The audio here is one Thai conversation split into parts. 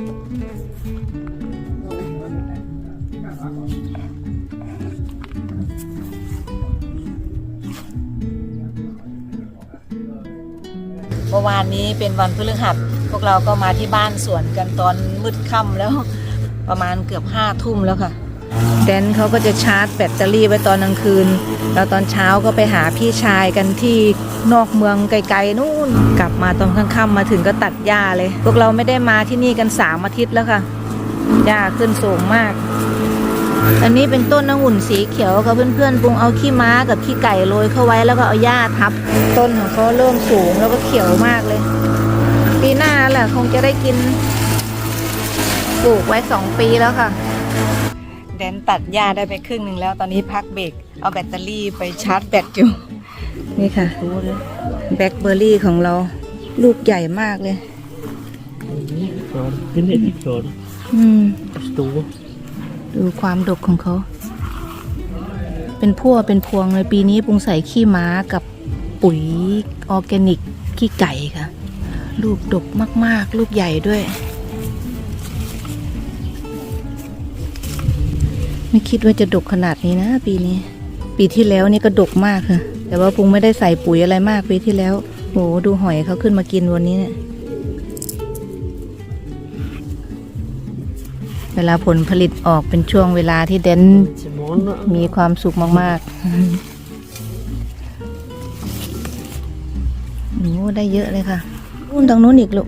เมื่อวานนี้เป็นวันพฤหัสพวกเราก็มาที่บ้านสวนกันตอนมืดค่ำแล้วประมาณเกือบห้าทุ่มแล้วค่ะ แดนเขาก็จะชาร์จแบตเตอรี่ไว้ตอนกลางคืน แล้วตอนเช้าก็ไปหาพี่ชายกันที่นอกเมืองไกลๆนู่น กลับมาตอนค่ำๆมาถึงก็ตัดหญ้าเลย พวกเราไม่ได้มาที่นี่กันสามอาทิตย์แล้วค่ะ หญ้าขึ้นสูงมาก อันนี้เป็นต้นองุ่นสีเขียวกับเพื่อนๆปรุงเอาขี้ม้ากับขี้ไก่โรยเข้าไว้แล้วก็เอาหญ้าทับ ต้นของเขาเริ่มสูงแล้วก็เขียวมากเลย ปีหน้าแหละคงจะได้กินปลูกไว้สองปีแล้วค่ะ แดนตัดหญ้าได้ไปครึ่งหนึ่งแล้ว ตอนนี้พักเบรกเอาแบตเตอรี่ไปชาร์จแบตอยู่ นี่ค่ะแบล็คเบอร์รี่ของเราลูกใหญ่มากเลย Den her de flotte. อืม Store. ดูความดกของเขา เป็นพั่วเป็นพวงเลยปีนี้ปรุงใส่ขี้ม้ากับปุ๋ยออร์แกนิกขี้ไก่ค่ะ ลูกดกมาก ๆ ลูกใหญ่ด้วย ไม่คิดว่าจะดกขนาดนี้นะปีนี้ ปีที่แล้วนี่ก็ดกมากค่ะ แต่ว่าปุงไม่ได้ใส่ปุ๋ยอะไรมากปีที่แล้วโหดูหอยเขาขึ้นมากินวันนี้เนี่ย เวลาผลผลิตออกเป็นช่วงเวลาที่เดนมีความสุขมากๆหนูได้เยอะเลยค่ะนู่นตรงนู้นอีกลูก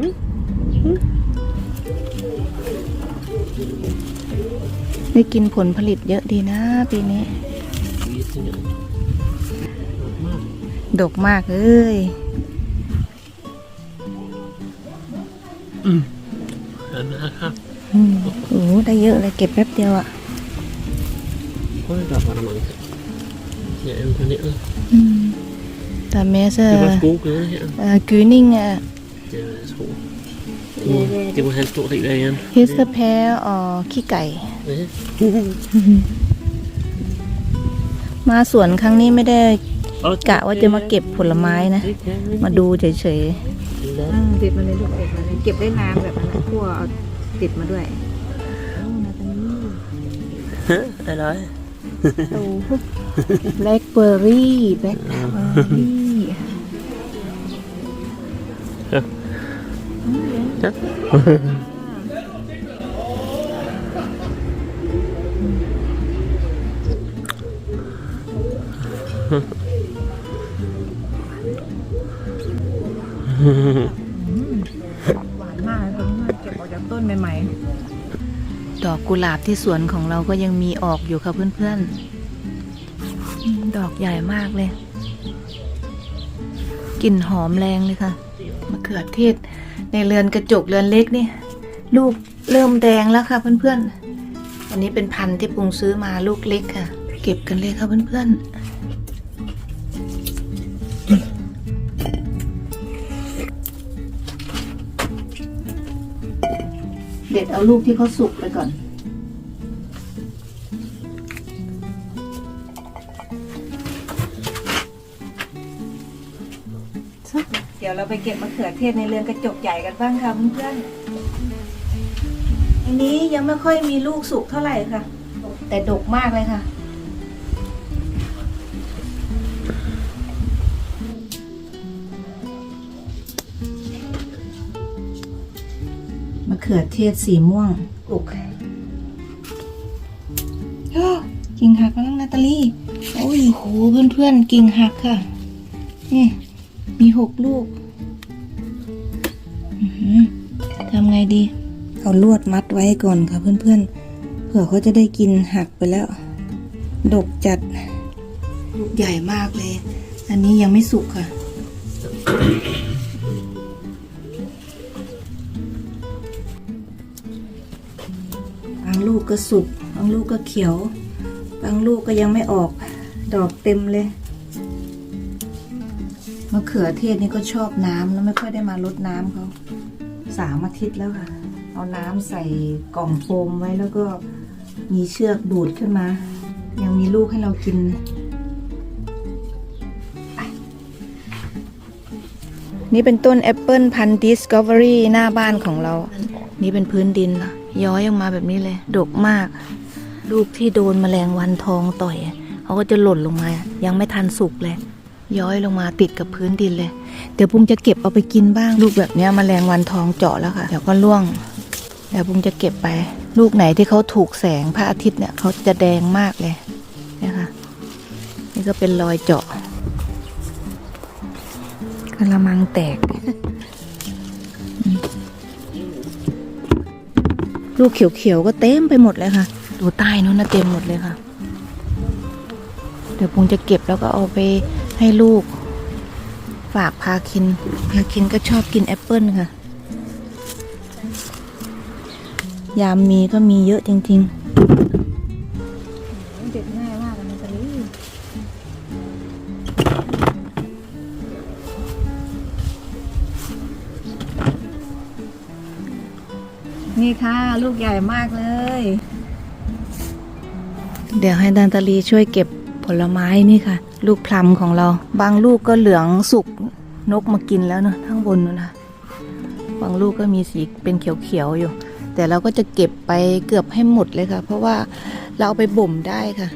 ได้กินผลผลิตเยอะดีนะปีนี้ ดกมากเอ้ย Den er her. อืมโอ้โหได้เยอะเลยเก็บแป๊บเดียวอะ Hold da, var der mange ting. Jeg er imponeret. อืมแต่แม่เซอ Det ร์ var også gode gøder her. เอ่อกือนิ่งอะ Det vil jeg tro. Det må, det må have en stor del af igen. ฮิสแพ้อ๋อขี้ไก่ Ja. มาสวนครั้งนี้ไม่ได้กะว่าจะมาเก็บผลไม้นะ Det kan vi. มาดูเฉย Lad. ๆติดมาเลยลูกติดมาเลยเก็บได้นานแบบนั้นคั่วเอาติดมาด้วย Halløj. โอ้แบล็คเบอร์รี่แบล็คเบอร์รี่ Ja. หวานมากเลยค่ะเก็บออกจากต้นใหม่ๆ ดอกกุหลาบที่สวนของเราก็ยังมีออกอยู่ค่ะเพื่อนๆอืมดอกใหญ่มากเลย กลิ่นหอมแรงเลยค่ะมะเขือเทศ ในเรือนกระจกเรือนเล็กนี่ลูกเริ่มแดงแล้วค่ะเพื่อนๆอันนี้เป็นพันธุ์ที่ปรุงซื้อมาลูกเล็กค่ะ เก็บกันเลยค่ะเพื่อนๆเด็ดเอาลูกที่เขาสุกไปก่อน เดี๋ยวเราไปเก็บมะเขือเทศในเรือนกระจกใหญ่กันบ้างค่ะเพื่อนๆอันนี้ยังไม่ค่อยมีลูกสุกเท่าไหร่ค่ะ แต่ดกมากเลยค่ะมะเขือเทศสีม่วงปลูกโอ้กิ่งหักแล้วนาตาลีโอ้ยโหเพื่อนๆ กิ่งหักค่ะ นี่ มีหกลูกทำไงดี เอาลวดมัดไว้ก่อนค่ะเพื่อนๆ เผื่อเขาจะได้กินหักไปแล้ว ดกจัด ลูกใหญ่มากเลย อันนี้ยังไม่สุกค่ะ บางลูกก็สุก บางลูกก็เขียว บางลูกก็ยังไม่ออก ดอกเต็มเลย มะเขือเทศนี่ก็ชอบน้ำแล้วไม่ค่อยได้มารดน้ำเขาสามอาทิตย์แล้วค่ะ เอาน้ำใส่กล่องโฟมไว้แล้วก็มีเชือกดูดขึ้นมา ยังมีลูกให้เรากินนี่เป็นต้นแอปเปิลพันธุ์ดิสคัฟเวอรี่หน้าบ้านของเรา นี่เป็นพื้นดินนะย้อยออกมาแบบนี้เลย ดกมาก ลูกที่โดนแมลงวันทองต่อย เขาก็จะหล่นลงมา ยังไม่ทันสุกเลย ย้อยลงมาติดกับพื้นดินเลย เดี๋ยวปุ้งจะเก็บเอาไปกินบ้าง ลูกแบบนี้ยแมลงวันทองเจาะแล้วค่ะ เดี๋ยวก็ร่วงเดี๋ยวปุ้งจะเก็บไป ลูกไหนที่เขาถูกแสงพระอาทิตย์เนี่ยเขาจะแดงมากเลยนี่ค่ะนี่ก็เป็นรอยเจาะกระมังแตก ลูกเขียวๆก็เต็มไปหมดเลยค่ะ ดูใต้นู้นนะเต็มหมดเลยค่ะ เดี๋ยวปุงจะเก็บแล้วก็เอาไป ให้ลูก ฝากพาคิน พาคินก็ชอบกินแอปเปิลค่ะ ยามมีก็มีเยอะจริง ๆเด็ดง่ายมากเลยตอนนี้นี่ค่ะ ลูกใหญ่มากเลย เดี๋ยวให้ดันตาลีช่วยเก็บผลไม้นี่ค่ะ ลูกพลัมของเรา บางลูกก็เหลืองสุกนกมากินแล้วเนอะข้างบนนู้นะบางลูกก็มีสีเป็นเขียวๆอยู่ แต่เราก็จะเก็บไปเกือบให้หมดเลยค่ะ เพราะว่าเราเอาไปบ่มได้ค่ะ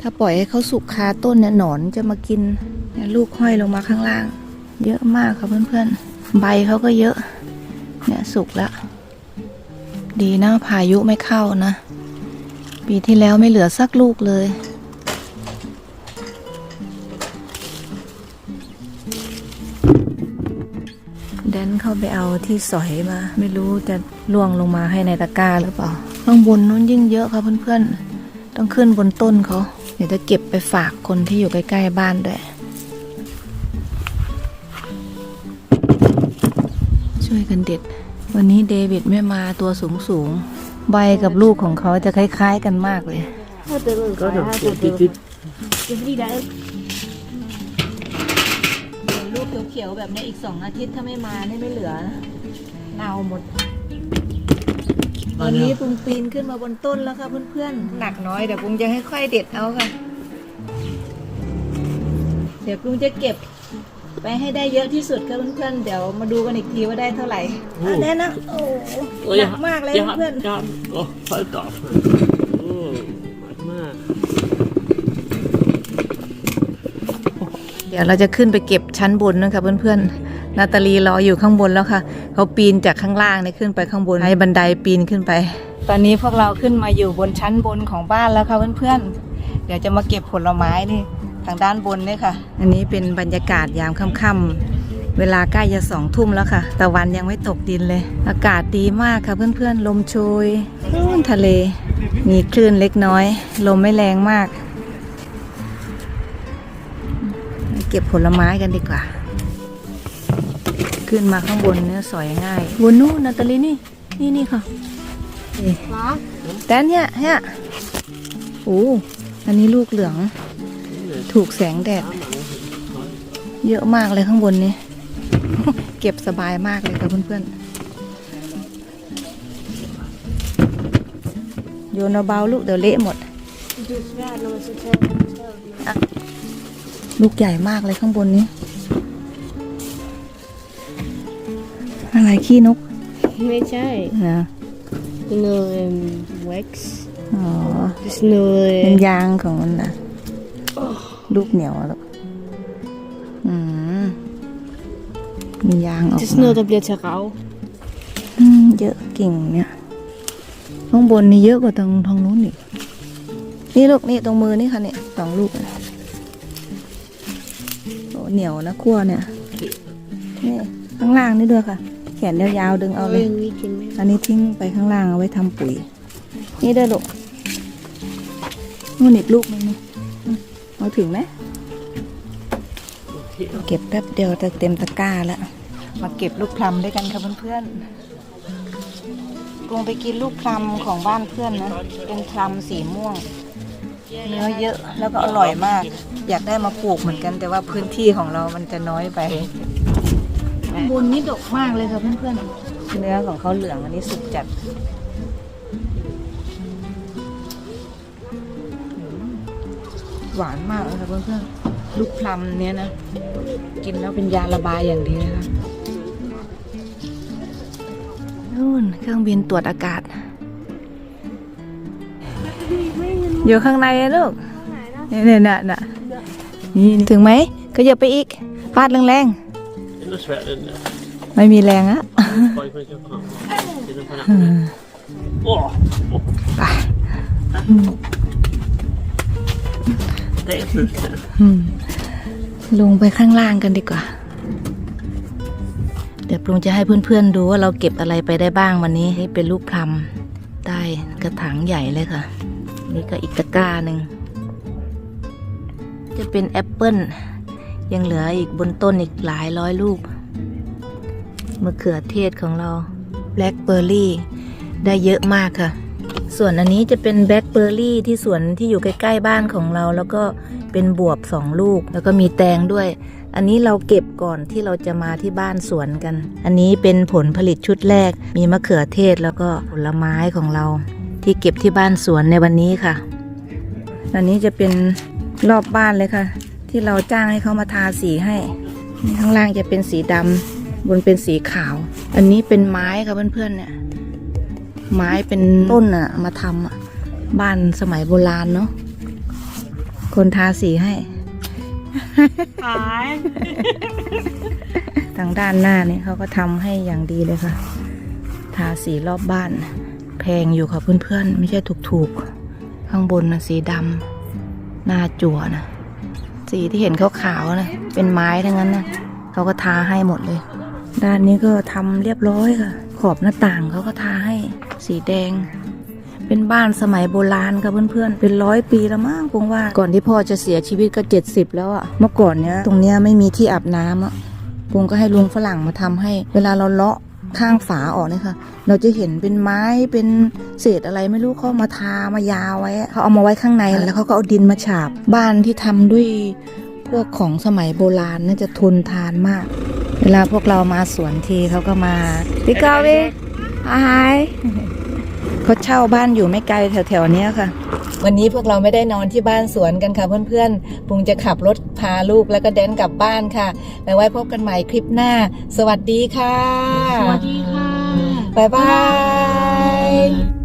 ถ้าปล่อยให้เขาสุกคาต้นเนี่ยหนอนจะมากินเนี่ยลูกห้อยลงมาข้างล่าง เยอะมากค่ะเพื่อนๆ ใบเขาก็เยอะ เนี่ยสุกแล้ว ดีนะพายุไม่เข้านะ ปีที่แล้วไม่เหลือสักลูกเลย แดนเข้าไปเอาที่สอยมา ไม่รู้จะล่วงลงมาให้ในตะกร้าหรือเปล่าข้างบนนู้นยิ่งเยอะค่ะเพื่อนๆ ต้องขึ้นบนต้นเขาเดี๋ยวจะเก็บไปฝากคนที่อยู่ใกล้ ๆ บ้านด้วย ช่วยกันเด็ด วันนี้เดวิดไม่มาตัวสูงสูงๆใบกับลูกของเขาจะคล้ายๆกันมากเลย ก็จะติดติด ลูกเขียวๆแบบนี้อีกสองอาทิตย์ถ้าไม่มานี่ไม่เหลือนะเน่าหมด ตอนนี้ปุงปีนขึ้นมาบนต้นแล้วค่ะเพื่อนๆ หนักน้อยเดี๋ยวปุงจะค่อยๆเด็ดเอาค่ะ เดี๋ยวปุงจะเก็บไปให้ได้เยอะที่สุดค่ะเพื่อนๆ เดี๋ยวมาดูกันอีกทีว่าได้เท่าไหร่เอาแน่นะ โอ้โหหนักมากเลยเพื่อนยอดโอ้ไฟตอบโอ้หนักมาก ๆ เดี๋ยวเราจะขึ้นไปเก็บชั้นบนนะคะเพื่อนๆ นาตาลีรออยู่ข้างบนแล้วค่ะ เขาปีนจากข้างล่างเนี่ยขึ้นไปข้างบนให้บันไดปีนขึ้นไป ตอนนี้พวกเราขึ้นมาอยู่บนชั้นบนของบ้านแล้วค่ะเพื่อนๆ เดี๋ยวจะมาเก็บผลไม้นี่ทางด้านบนนี่ค่ะ อันนี้เป็นบรรยากาศยามค่ำๆ เวลาใกล้จะสองทุ่มแล้วค่ะ ตะวันยังไม่ตกดินเลย อากาศดีมากค่ะเพื่อนๆ ลมโชยนู่นทะเล มีคลื่นเล็กน้อย ลมไม่แรงมาก เก็บผลไม้กันดีกว่า ขึ้นมาข้างบนเนี่ยสอยง่ายบนนู่นนาตาลีนี่ นี่นี่ค่ะนี่แต่เนี่ยเนี่ยโอ้อันนี้ลูกเหลือง ถูกแสงแดด เยอะมากเลยข้างบนนี้เก็บสบายมากเลยค่ะเพื่อนๆโยนเบาๆลูกเดี๋ยวเละหมด ลูกใหญ่มากเลยข้างบนนี้ อะไรขี้นกไม่ใช่นะเนยเว็กซ์อ๋อเนยเป็นยางของมันนะลูกเหนียวแล้วอืมมียางออก Het is มา nur der Blätter rau. อืมเยอะกิ่งเนี่ยข้างบนนี่เยอะกว่าตรงทางนู้นอีกนี่ลูกนี่ตรงมือนี่ค่ะเนี่ยสองลูกอะโอ้ เหนียวนะขั้วเนี่ยนี่ข้างล่างนี่ด้วยค่ะ แขนยาวๆดึงเอาเลย Irgendwie kein mehr. อันนี้ทิ้งไปข้างล่างเอาไว้ทำปุ๋ย นี่เด้อลูกนู่นอีกลูกนึงนี่อืมเอาถึงไหมเก็บแป๊บเดียวจะเต็มตะกร้าแล้วมาเก็บลูกพลัมด้วยกันค่ะเพื่อนๆกรุงไปกินลูกพลัมของบ้านเพื่อนนะ เป็นพลัมสีม่วง เนื้อเยอะแล้วก็อร่อยมาก อยากได้มาปลูกเหมือนกัน แต่ว่าพื้นที่ของเรามันจะน้อยไปบนนี้ดกมากเลยค่ะเพื่อนๆเนื้อของเขาเหลืองอันนี้สุกจัดหวานมากเลยค่ะเพื่อนๆลูกพลัมเนี้ยนะ กินแล้วเป็นยาระบายอย่างดีนะคะนู่นเครื่องบินตรวจอากาศ อยู่ข้างในอะลูกเนี่ยเนี่ยน่ะน่ะนี่ถึงไหมก็อย่าไปอีกฟาดแรง Det är nog svårt den där. ๆไม่มีแรงอะ Oj, oj, oj, fan. Det är den på nacken. Åh! åh. ไป Det är fullt nu. อืมลงไปข้างล่างกันดีกว่า เดี๋ยวปรุงจะให้เพื่อนๆดูว่าเราเก็บอะไรไปได้บ้างวันนี้นี่เป็นลูกพลัมใต้กระถางใหญ่เลยค่ะ นี่ก็อีกตะกร้าหนึ่ง จะเป็นแอปเปิลยังเหลืออีกบนต้นอีกหลายร้อยลูกมะเขือเทศของเราแบล็คเบอร์รี่ได้เยอะมากค่ะ ส่วนอันนี้จะเป็นแบล็คเบอร์รี่ที่สวนที่อยู่ใกล้ๆบ้านของเรา แล้วก็เป็นบวบสองลูก แล้วก็มีแตงด้วย อันนี้เราเก็บก่อนที่เราจะมาที่บ้านสวนกัน อันนี้เป็นผลผลิตชุดแรก มีมะเขือเทศแล้วก็ผลไม้ของเรา ที่เก็บที่บ้านสวนในวันนี้ค่ะ อันนี้จะเป็นรอบบ้านเลยค่ะ ที่เราจ้างให้เขามาทาสีให้นี่ข้างล่างจะเป็นสีดำบนเป็นสีขาว อันนี้เป็นไม้ค่ะเพื่อนๆเนี่ย ไม้เป็นต้นอะมาทำอะบ้านสมัยโบราณเนาะ คนทาสีให้ทางด้านหน้าเนี่ยเขาก็ทำให้อย่างดีเลยค่ะ ทาสีรอบบ้าน แพงอยู่ค่ะเพื่อนๆ ไม่ใช่ถูกๆ ข้างบนนะสีดำหน้าจั่วนะ สีที่เห็นขาวๆนะ เป็นไม้ทั้งนั้นนะเขาก็ทาให้หมดเลย ด้านนี้ก็ทำเรียบร้อยค่ะ ขอบหน้าต่างเขาก็ทาให้สีแดง เป็นบ้านสมัยโบราณค่ะเพื่อนๆ เป็นร้อยปีแล้วมั้งคงว่า ก่อนที่พ่อจะเสียชีวิตก็เจ็ดสิบแล้วอะเมื่อก่อนเนี้ยตรงเนี้ยไม่มีที่อาบน้ำอะปุงก็ให้ลุงฝรั่งมาทำให้ เวลาเราเลาะ ข้างฝาออกเนี่ยค่ะ เราจะเห็นเป็นไม้เป็นเศษอะไรไม่รู้เขามาทามายาวไว้เขาเอามาไว้ข้างในแล้วเขาก็เอาดินมาฉาบบ้านที่ทำด้วยพวกของสมัยโบราณน่าจะทนทานมาก เวลาพวกเรามาสวนทีเขาก็มาพี่กาวิหาย เขาเช่าบ้านอยู่ไม่ไกลแถวๆเนี้ยค่ะ วันนี้พวกเราไม่ได้นอนที่บ้านสวนกันค่ะเพื่อนๆปุงจะขับรถพาลูกแล้วก็แดนกลับบ้านค่ะแล้วไว้พบกันใหม่คลิปหน้า สวัสดีค่ะ สวัสดีค่ะ บ๊ายบาย